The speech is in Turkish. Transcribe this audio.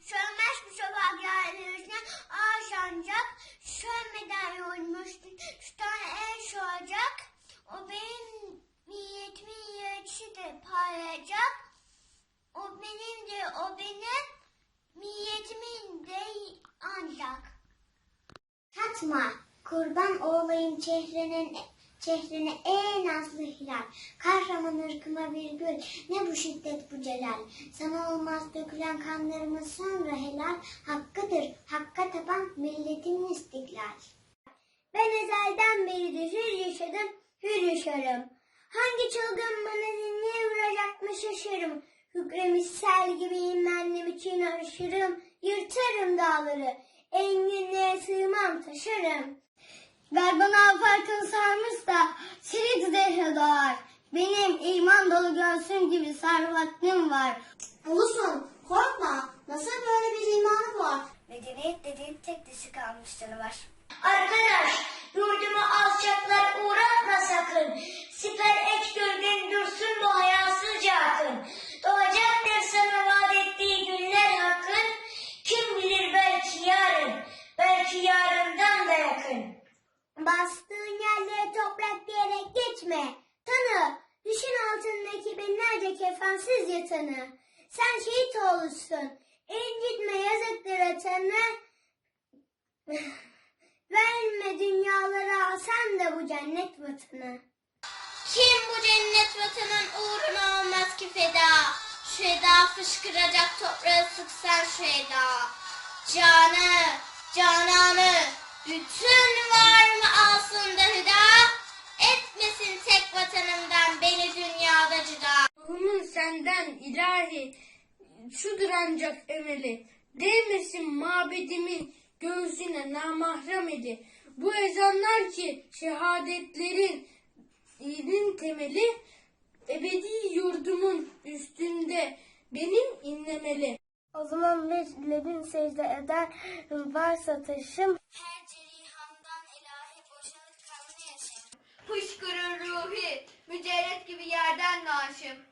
Sönmez bu şafak yerlerine ağaç ancak sönmeden yormuştu. Şu tane el şu olacak. O benim niyetimin yetişidir parlayacak. O benimdir, o benim niyetimin de ancak. Fatma, kurban olayım çehrenin çehrene en nazlı hilal. Kahraman ırkıma bir gül, ne bu şiddet bu celal. Sana olmaz dökülen kanlarımız sonra helal. Hakkıdır, hakka tapan milletimin istiklal. Ben ezelden beridir hür yaşadım, hür yaşarım. Hangi çılgın bana niye vuracak mı şaşırım. Hükremiş sel gibiyim benlim için aşırım. Yırtarım dağları, enginliğe sığmam taşırım. Ver bana farkın sarmış da silik zehre doğar. Benim iman dolu göğsüm gibi sarvaklığım var. Ulusun korkma nasıl böyle bir imanı var? Medeniyet dediğin tek dişi kalmış canavar. Arkadaş yatanı. Sen şehit oğlusun. İncitme yazıktır atanı. Verme dünyalara sen de bu cennet vatanı. Kim bu cennet vatanın uğruna olmaz ki feda? Şu eda fışkıracak toprağı sıksan şu eda. Canı, cananı, bütün var mı alsın senden ilahi şudur ancak emeli. Değmesin mabedimin göğsüne namahrem eli. Bu ezanlar ki şehadetlerin ilin temeli ebedi yurdumun üstünde benim inlemeli. O zaman mecledin secde eder varsa taşım Her cerihamdan ilahi boşanıp kanlı yaşım. Fışkırır ruhi, mücerret gibi yerden naşım.